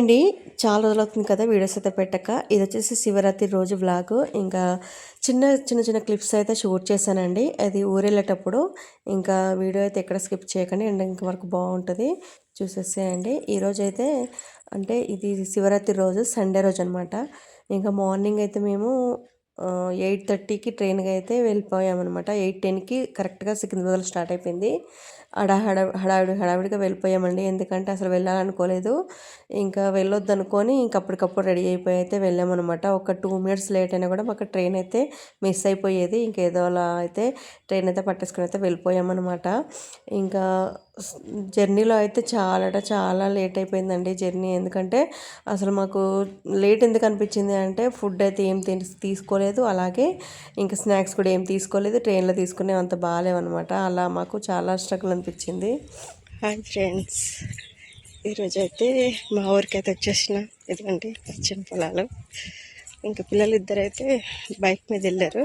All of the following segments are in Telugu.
అండి. చాలా రోజులు అవుతుంది కదా వీడియోస్ అయితే పెట్టక. ఇది వచ్చేసి శివరాత్రి రోజు వ్లాగ్. ఇంకా చిన్న చిన్న చిన్న క్లిప్స్ అయితే షూట్ చేశానండి. అది ఊరెళ్ళేటప్పుడు ఇంకా వీడియో అయితే ఎక్కడ స్కిప్ చేయకండి. ఎండింగ్ వరకు బాగుంటుంది. చూసేసేయండి. ఈరోజు అయితే అంటే ఇది శివరాత్రి రోజు సండే రోజు అనమాట ఇంకా మార్నింగ్ అయితే మేము ఎయిట్ థర్టీకి ట్రైన్కి అయితే వెళ్ళిపోయామన్నమాట. ఎయిట్ టెన్కి కరెక్ట్గా సికింద్రాబాద్లో స్టార్ట్ అయిపోయింది. అడ హడ హడావిడి హడావిడిగా వెళ్ళిపోయామండి. ఎందుకంటే అసలు వెళ్ళాలనుకోలేదు. ఇంకా వెళ్ళొద్దు అనుకొని ఇంక అప్పటికప్పుడు రెడీ అయిపోయి అయితే వెళ్ళామన్నమాట. ఒక టూ మినిట్స్ లేట్ అయినా కూడా మాకు ట్రైన్ అయితే మిస్ అయిపోయేది. ఇంకేదో అలా అయితే ట్రైన్ అయితే పట్టేసుకుని అయితే వెళ్ళిపోయామన్నమాట. ఇంకా జర్నీలో అయితే చాలా చాలా లేట్ అయిపోయిందండి జర్నీ. ఎందుకంటే అసలు మాకు లేట్ ఎందుకు అనిపించింది అంటే ఫుడ్ అయితే ఏం తీసుకోలేదు. అలాగే ఇంకా స్నాక్స్ కూడా ఏం తీసుకోలేదు. ట్రైన్లో తీసుకునే అంత బాగాలేవన్నమాట. అలా మాకు చాలా స్ట్రగుల్ అనిపించింది. హాయ్ ఫ్రెండ్స్ ఈరోజు అయితే మా ఊరికి అయితే వచ్చేసిన. ఇదిగోండి పచ్చని పొలాలు. ఇంకా పిల్లలు ఇద్దరైతే బైక్ మీద వెళ్ళారు.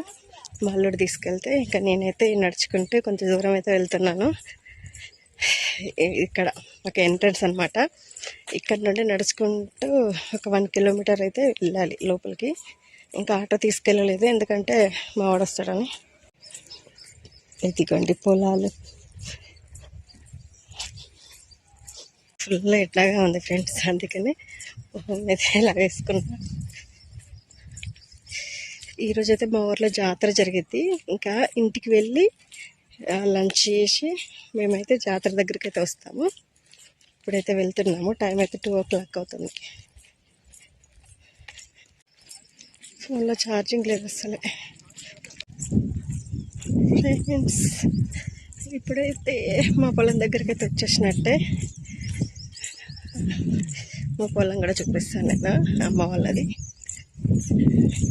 మా అల్లుడు తీసుకెళ్తే ఇంకా నేనైతే నడుచుకుంటే కొంచెం దూరం అయితే వెళ్తున్నాను ఇక్కడ ఒక ఎంట్రన్స్ అనమాట ఇక్కడ నుండి నడుచుకుంటూ ఒక వన్ కిలోమీటర్ అయితే వెళ్ళాలి లోపలికి. ఇంకా ఆటో తీసుకెళ్ళలేదు ఎందుకంటే మా వాడు వస్తాడని ఇదిగోండి పొలాలు. ఫుల్ ఎట్లాగా ఉంది ఫ్రెండ్స్ అందుకని ఇలా వేసుకున్నా ఈరోజు అయితే మా ఊర్లో జాతర జరిగింది. ఇంకా ఇంటికి వెళ్ళి లంచ్ చేసి మేమైతే జాతర దగ్గరికి అయితే వస్తాము. ఇప్పుడైతే వెళ్తున్నాము. టైం అయితే టూ ఓ క్లాక్ అవుతుంది. ఫోన్లో ఛార్జింగ్ లేదు అసలే. ఫ్రెండ్స్. ఇప్పుడైతే మా పొలం దగ్గరికి అయితే వచ్చేసినట్టే. మా పొలం కూడా చూపిస్తాను నేను అమ్మ వాళ్ళది.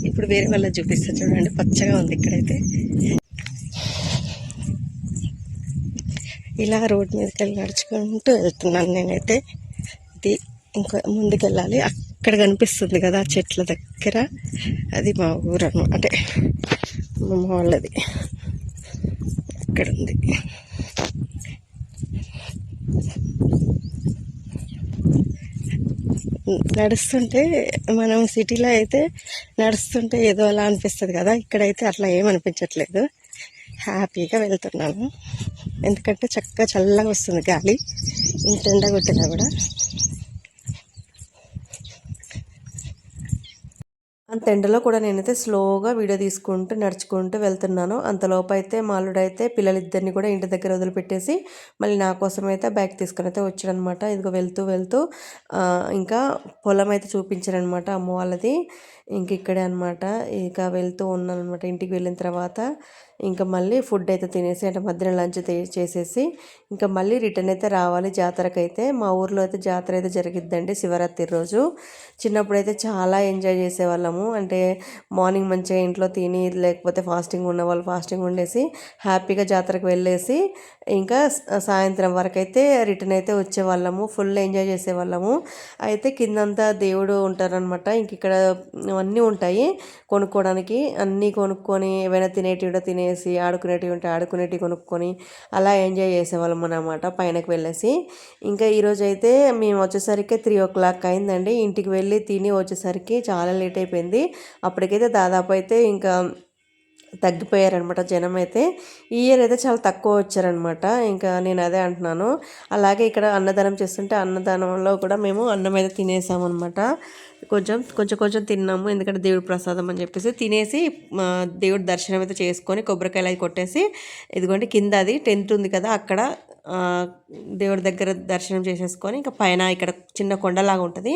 ఇప్పుడు వేరే వాళ్ళది చూపిస్తాను చూడండి పచ్చగా ఉంది ఇక్కడైతే. ఇలా రోడ్ మీదకి వెళ్ళి నడుచుకుంటూ వెళ్తున్నాను నేనైతే. ఇది ఇంకా ముందుకెళ్ళాలి. అక్కడ కనిపిస్తుంది కదా చెట్ల దగ్గర. అది మా ఊరు అంటే మా వాళ్ళది. అక్కడ ఉంది నడుస్తుంటే మనం సిటీలో అయితే నడుస్తుంటే ఏదో అలా అనిపిస్తుంది కదా. ఇక్కడైతే అట్లా ఏమనిపించట్లేదు హ్యాపీగా వెళ్తున్నాను. ఎందుకంటే చక్కగా చల్లగా వస్తుంది గాలి. ఇంత ఎండ కొట్టినా కూడా. అంత ఎండలో కూడా నేనైతే స్లోగా వీడియో తీసుకుంటూ నడుచుకుంటూ వెళ్తున్నాను. అంతలోపు అయితే మాలుడైతే పిల్లలిద్దరిని కూడా ఇంటి దగ్గర వదిలిపెట్టేసి మళ్ళీ నా కోసం అయితే బ్యాగ్ తీసుకుని అయితే వచ్చాడనమాట. ఇదిగో వెళ్తూ వెళ్తూ ఇంకా పొలం అయితే చూపించారనమాట అమ్మ వాళ్ళది. ఇంక ఇక్కడే అనమాట. ఇక వెళ్తూ ఉన్నాను అనమాట ఇంటికి వెళ్ళిన తర్వాత ఇంకా మళ్ళీ ఫుడ్ అయితే తినేసి అంటే మధ్యాహ్నం లంచ్ చేసేసి ఇంకా మళ్ళీ రిటర్న్ అయితే రావాలి జాతరకు అయితే మా ఊర్లో అయితే జాతర అయితే జరిగిద్దండి శివరాత్రి రోజు. చిన్నప్పుడు అయితే చాలా ఎంజాయ్ చేసేవాళ్ళము. అంటే మార్నింగ్ మంచిగా ఇంట్లో తిని లేకపోతే ఫాస్టింగ్ ఉన్న వాళ్ళు ఫాస్టింగ్ ఉండేసి హ్యాపీగా జాతరకు వెళ్ళేసి ఇంకా సాయంత్రం వరకు అయితే రిటర్న్ అయితే వచ్చేవాళ్ళము. ఫుల్ ఎంజాయ్ చేసేవాళ్ళము. అయితే కిందంతా దేవుడు ఉంటారనమాట ఇంక ఇక్కడ అన్నీ ఉంటాయి. కొనుక్కోవడానికి అన్నీ కొనుక్కొని ఏవైనా తినేటివి తినేసి ఆడుకునేటివి ఉంటే ఆడుకునేటివి కొనుక్కొని అలా ఎంజాయ్ చేసేవాళ్ళం అనమాట పైనకి వెళ్ళేసి. ఇంకా ఈరోజు అయితే మేము వచ్చేసరికి త్రీ ఓ క్లాక్ అయిందండి. ఇంటికి వెళ్ళి తిని వచ్చేసరికి చాలా లేట్ అయిపోయింది. అప్పటికైతే దాదాపు అయితే ఇంకా తగ్గిపోయారనమాట జనం అయితే ఈ ఇయర్ అయితే చాలా తక్కువ వచ్చారనమాట. ఇంకా నేను అదే అంటున్నాను. అలాగే ఇక్కడ అన్నదానం చేస్తుంటే అన్నదానంలో కూడా మేము అన్నం అయితే తినేసామన్నమాట కొంచెం కొంచెం కొంచెం తిన్నాము. ఎందుకంటే దేవుడు ప్రసాదం అని చెప్పేసి తినేసి దేవుడి దర్శనం అయితే చేసుకొని కొబ్బరికాయలు అవి కొట్టేసి ఇదిగోండి కింద అది టెంట్ ఉంది కదా అక్కడ దేవుడి దగ్గర దర్శనం చేసేసుకొని ఇంకా పైన ఇక్కడ చిన్న కొండలాగా ఉంటుంది.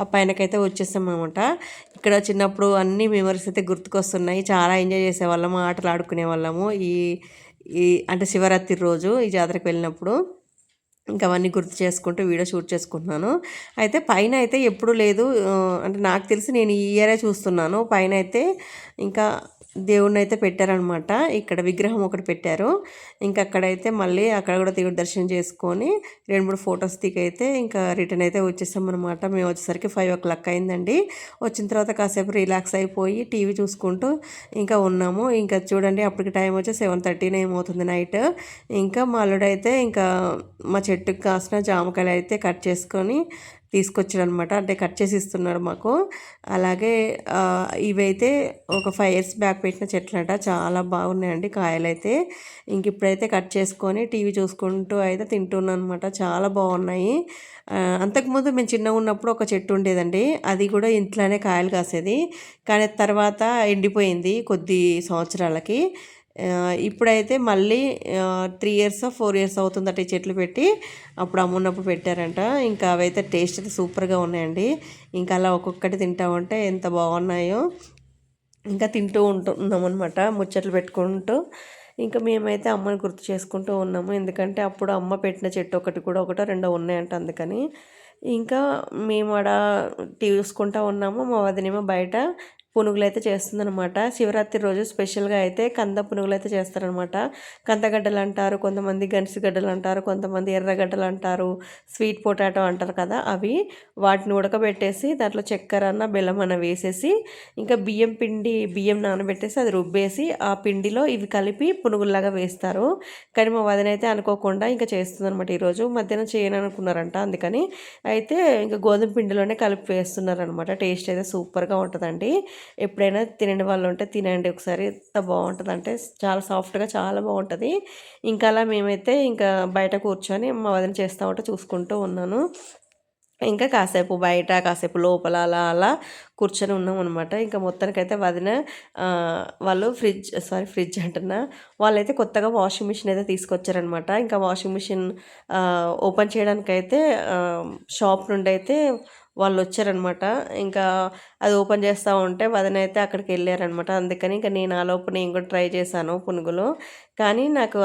ఆ పైనకైతే వచ్చేస్తాం అనమాట ఇక్కడ చిన్నప్పుడు అన్ని మెమరీస్ అయితే గుర్తుకొస్తున్నాయి. చాలా ఎంజాయ్ చేసేవాళ్ళము ఆటలు ఆడుకునే వాళ్ళము ఈ ఈ అంటే శివరాత్రి రోజు ఈ జాతరకు వెళ్ళినప్పుడు ఇంకా అవన్నీ గుర్తు చేసుకుంటూ వీడియో షూట్ చేసుకుంటున్నాను. అయితే పైన అయితే ఎప్పుడు లేదు. అంటే నాకు తెలిసి నేను ఈ ఇయరే చూస్తున్నాను. పైన అయితే ఇంకా దేవుడిని అయితే పెట్టారనమాట ఇక్కడ విగ్రహం ఒకటి పెట్టారు. ఇంకా అక్కడైతే మళ్ళీ అక్కడ కూడా దేవుడి దర్శనం చేసుకొని రెండు మూడు ఫొటోస్ దిగైతే ఇంకా రిటర్న్ అయితే వచ్చేసాం అనమాట మేము వచ్చేసరికి ఫైవ్ ఓ క్లాక్ అయిందండి. వచ్చిన తర్వాత కాసేపు రిలాక్స్ అయిపోయి టీవీ చూసుకుంటూ ఇంకా ఉన్నాము. ఇంకా చూడండి అప్పటికి టైం వచ్చి సెవెన్ థర్టీన్ ఏమవుతుంది నైట్. ఇంకా మా అల్లుడైతే ఇంకా మా చెట్టుకు కాసిన జామకాయలు అయితే కట్ చేసుకొని తీసుకొచ్చాడనమాట అంటే కట్ చేసి ఇస్తున్నారు మాకు. అలాగే ఇవైతే ఒక ఫైవ్ ఇయర్స్ బ్యాక్ పెట్టిన చెట్లట. చాలా బాగున్నాయండి కాయలైతే. ఇంక ఇప్పుడైతే కట్ చేసుకొని టీవీ చూసుకుంటూ అయితే తింటున్నాను అనమాట చాలా బాగున్నాయి. అంతకుముందు మేము చిన్నగా ఉన్నప్పుడు ఒక చెట్టు ఉండేదండి. అది కూడా ఇంట్లోనే కాయలు కాసేది. కానీ తర్వాత ఎండిపోయింది కొద్ది సంవత్సరాలకి. ఇప్పుడైతే మళ్ళీ త్రీ ఇయర్స్ ఫోర్ ఇయర్స్ అవుతుందట ఈ చెట్లు పెట్టి. అప్పుడు అమ్మున్నప్పుడు పెట్టారంట. ఇంకా అవైతే టేస్ట్ అయితే సూపర్గా ఉన్నాయండి. ఇంకా అలా ఒక్కొక్కటి తింటా ఉంటే ఎంత బాగున్నాయో ఇంకా తింటూ ఉంటున్నాం అనమాట ముచ్చట్లు పెట్టుకుంటూ. ఇంకా మేమైతే అమ్మని గుర్తు చేసుకుంటూ ఉన్నాము. ఎందుకంటే అప్పుడు అమ్మ పెట్టిన చెట్టు ఒకటి కూడా ఒకటో రెండో ఉన్నాయంట అందుకని. ఇంకా మేము ఆడ టీ చూసుకుంటా ఉన్నాము. మా వదినేమో బయట పునుగులు అయితే చేస్తుందనమాట శివరాత్రి రోజు స్పెషల్గా అయితే కంద పునుగులు అయితే చేస్తారనమాట కందగడ్డలు అంటారు కొంతమంది గడ్డలు అంటారు కొంతమంది ఎర్రగడ్డలు అంటారు స్వీట్ పొటాటో అంటారు కదా అవి. వాటిని ఉడకబెట్టేసి దాంట్లో చక్కెర అన్న బెల్లం అన్న వేసేసి ఇంకా బియ్యం పిండి బియ్యం నానబెట్టేసి అది రుబ్బేసి ఆ పిండిలో ఇవి కలిపి పునుగుల్లాగా వేస్తారు. కానీ మా వదిన అయితే అనుకోకుండా ఇంకా చేస్తుందనమాట ఈరోజు. మధ్యాహ్నం చేయను అనుకున్నారంట అందుకని. అయితే ఇంకా గోధుమ పిండిలోనే కలిపి వేస్తున్నారనమాట టేస్ట్ అయితే సూపర్గా ఉంటుందండి. ఎప్పుడైనా తినని వాళ్ళు ఉంటే తినండి ఒకసారి ఎంత బాగుంటుంది అంటే చాలా సాఫ్ట్గా చాలా బాగుంటుంది. ఇంకా అలా మేమైతే ఇంకా బయట కూర్చొని మా వదిన చేస్తూ ఉంటే చూసుకుంటూ ఉన్నాను. ఇంకా కాసేపు బయట కాసేపు లోపల అలా అలా కూర్చొని ఉన్నాం అనమాట ఇంకా మొత్తానికైతే వదిన వాళ్ళు ఫ్రిడ్జ్ సారీ ఫ్రిడ్జ్ అంటున్నా వాళ్ళైతే కొత్తగా వాషింగ్ మిషన్ అయితే తీసుకొచ్చారనమాట ఇంకా వాషింగ్ మిషన్ ఓపెన్ చేయడానికైతే షాప్ నుండి అయితే వాళ్ళు వచ్చారనమాట ఇంకా అది ఓపెన్ చేస్తూ ఉంటే వదిన అయితే అక్కడికి వెళ్ళారనమాట. అందుకని ఇంకా నేను ఆ లోపు నేను కూడా ట్రై చేశాను పునుగులు. కానీ నాకు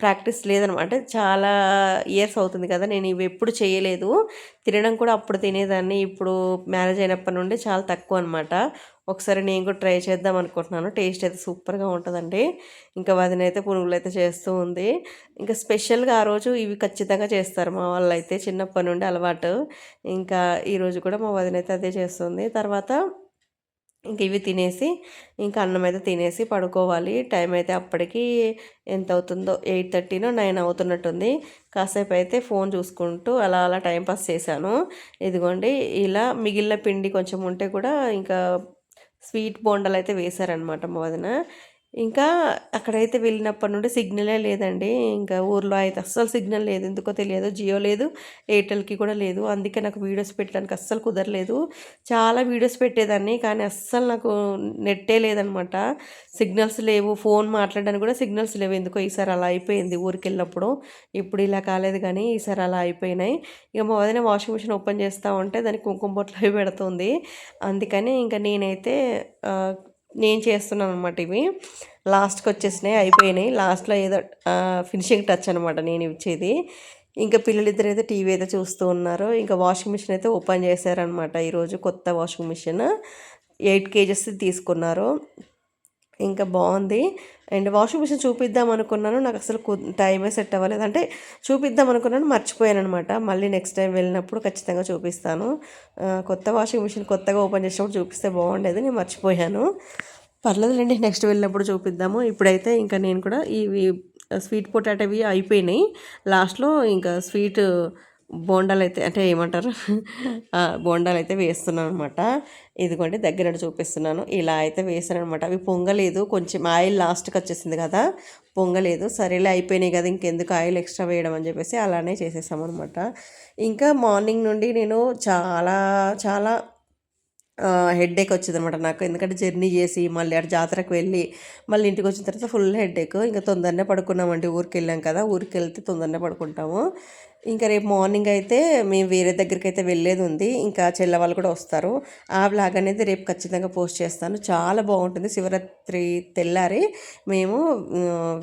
ప్రాక్టీస్ లేదనమాట చాలా ఇయర్స్ అవుతుంది కదా నేను ఇవి ఎప్పుడు చేయలేదు. తినడం కూడా అప్పుడు తినేదాన్ని. ఇప్పుడు మ్యారేజ్ అయినప్పటి నుండి చాలా తక్కువ అనమాట ఒకసారి నేను కూడా ట్రై చేద్దాం అనుకుంటున్నాను. టేస్ట్ అయితే సూపర్గా ఉంటుందండి. ఇంకా వదినైతే పునుగులు అయితే చేస్తూ ఉంది. ఇంకా స్పెషల్గా ఆ రోజు ఇవి ఖచ్చితంగా చేస్తారు మా వాళ్ళు అయితే చిన్నప్పటి నుండి అలవాటు. ఇంకా ఈరోజు కూడా మా వదినైతే అదే చేస్తుంది. తర్వాత ఇంక ఇవి తినేసి ఇంకా అన్నం అయితే తినేసి పడుకోవాలి. టైం అయితే అప్పటికి ఎంత అవుతుందో ఎయిట్ థర్టీనో నైన్ అవుతున్నట్టుంది. కాసేపు అయితే ఫోన్ చూసుకుంటూ అలా అలా టైం పాస్ చేశాను. ఇదిగోండి ఇలా మిగిలిన పిండి కొంచెం ఉంటే కూడా ఇంకా స్వీట్ బోండాలు అయితే వేశారనమాట మా వదిన. ఇంకా అక్కడైతే వెళ్ళినప్పటి నుండి సిగ్నలే లేదండి. ఇంకా ఊర్లో అయితే అస్సలు సిగ్నల్ లేదు. ఎందుకో తెలియదు. జియో లేదు. ఎయిర్టెల్కి కూడా లేదు. అందుకే నాకు వీడియోస్ పెట్టడానికి అస్సలు కుదరలేదు. చాలా వీడియోస్ పెట్టేదాన్ని. కానీ అస్సలు నాకు నెట్టే లేదనమాట. సిగ్నల్స్ లేవు. ఫోన్ మాట్లాడడానికి కూడా సిగ్నల్స్ లేవు. ఎందుకో ఈసారి అలా అయిపోయింది ఊరికి వెళ్ళినప్పుడు. ఇప్పుడు ఇలా కాలేదు కానీ ఈసారి అలా అయిపోయినాయి. ఇక మా వదిన వాషింగ్ మిషన్ ఓపెన్ చేస్తూ ఉంటే దానికి కుంకుమ బొట్లు అవి పెడుతుంది. అందుకని ఇంకా నేనైతే నేను చేస్తున్నాను అనమాట ఇవి లాస్ట్కి వచ్చేసినాయి అయిపోయినాయి. లాస్ట్లో ఏదో ఫినిషింగ్ టచ్ అనమాట నేను ఇచ్చేది. ఇంకా పిల్లలిద్దరు అయితే టీవీ అయితే చూస్తూ ఉన్నారు. ఇంకా వాషింగ్ మిషన్ అయితే ఓపెన్ చేశారనమాట ఈరోజు కొత్త వాషింగ్ మిషన్ ఎయిట్ కేజెస్ తీసుకున్నారు. ఇంకా బాగుంది. అండ్ వాషింగ్ మిషన్ చూపిద్దాం అనుకున్నాను. నాకు అసలు టైమే సెట్ అవ్వలేదు. అంటే చూపిద్దాం అనుకున్నాను మర్చిపోయాను అనమాట మళ్ళీ నెక్స్ట్ టైం వెళ్ళినప్పుడు ఖచ్చితంగా చూపిస్తాను. కొత్త వాషింగ్ మిషన్ కొత్తగా ఓపెన్ చేసినప్పుడు చూపిస్తే బాగుండేది. నేను మర్చిపోయాను. పర్లేదులేండి నెక్స్ట్ వెళ్ళినప్పుడు చూపిద్దాము. ఇప్పుడైతే ఇంకా నేను కూడా ఇవి స్వీట్ పొటాటోవి అయిపోయినాయి. లాస్ట్లో ఇంకా స్వీట్ బోండాలు అయితే అంటే ఏమంటారు? బోండాలు అయితే వేస్తున్నాను అనమాట ఇదిగోండి దగ్గర చూపిస్తున్నాను. ఇలా అయితే వేసాను అనమాట అవి పొంగలేదు. కొంచెం ఆయిల్ లాస్ట్కి వచ్చేసింది కదా? పొంగలేదు. సరేలే అయిపోయినాయి కదా ఇంకెందుకు ఆయిల్ ఎక్స్ట్రా వేయడం అని చెప్పేసి అలానే చేసేసాం అనమాట ఇంకా మార్నింగ్ నుండి నేను చాలా చాలా హెడ్ఏక్ వచ్చింది అనమాట నాకు. ఎందుకంటే జర్నీ చేసి మళ్ళీ అటు జాతరకు వెళ్ళి మళ్ళీ ఇంటికి వచ్చిన తర్వాత ఫుల్ హెడ్ఏక్ ఇంకా తొందరనే పడుకున్నామండి. ఊరికి వెళ్ళాం కదా ఊరికి వెళ్తే తొందరనే పడుకుంటాము. ఇంకా రేపు మార్నింగ్ అయితే మేము వేరే దగ్గరికి అయితే వెళ్ళేది ఉంది. ఇంకా చెల్ల వాళ్ళు కూడా వస్తారు. ఆ బ్లాగ్ అనేది రేపు ఖచ్చితంగా పోస్ట్ చేస్తాను. చాలా బాగుంటుంది. శివరాత్రి తెల్లారి మేము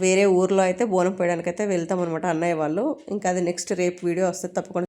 వేరే ఊర్లో అయితే బోనం పోయడానికి అయితే వెళ్తాం అనమాట అన్నయ్య వాళ్ళు. ఇంకా అది నెక్స్ట్ రేపు వీడియో వస్తే తప్పకుండా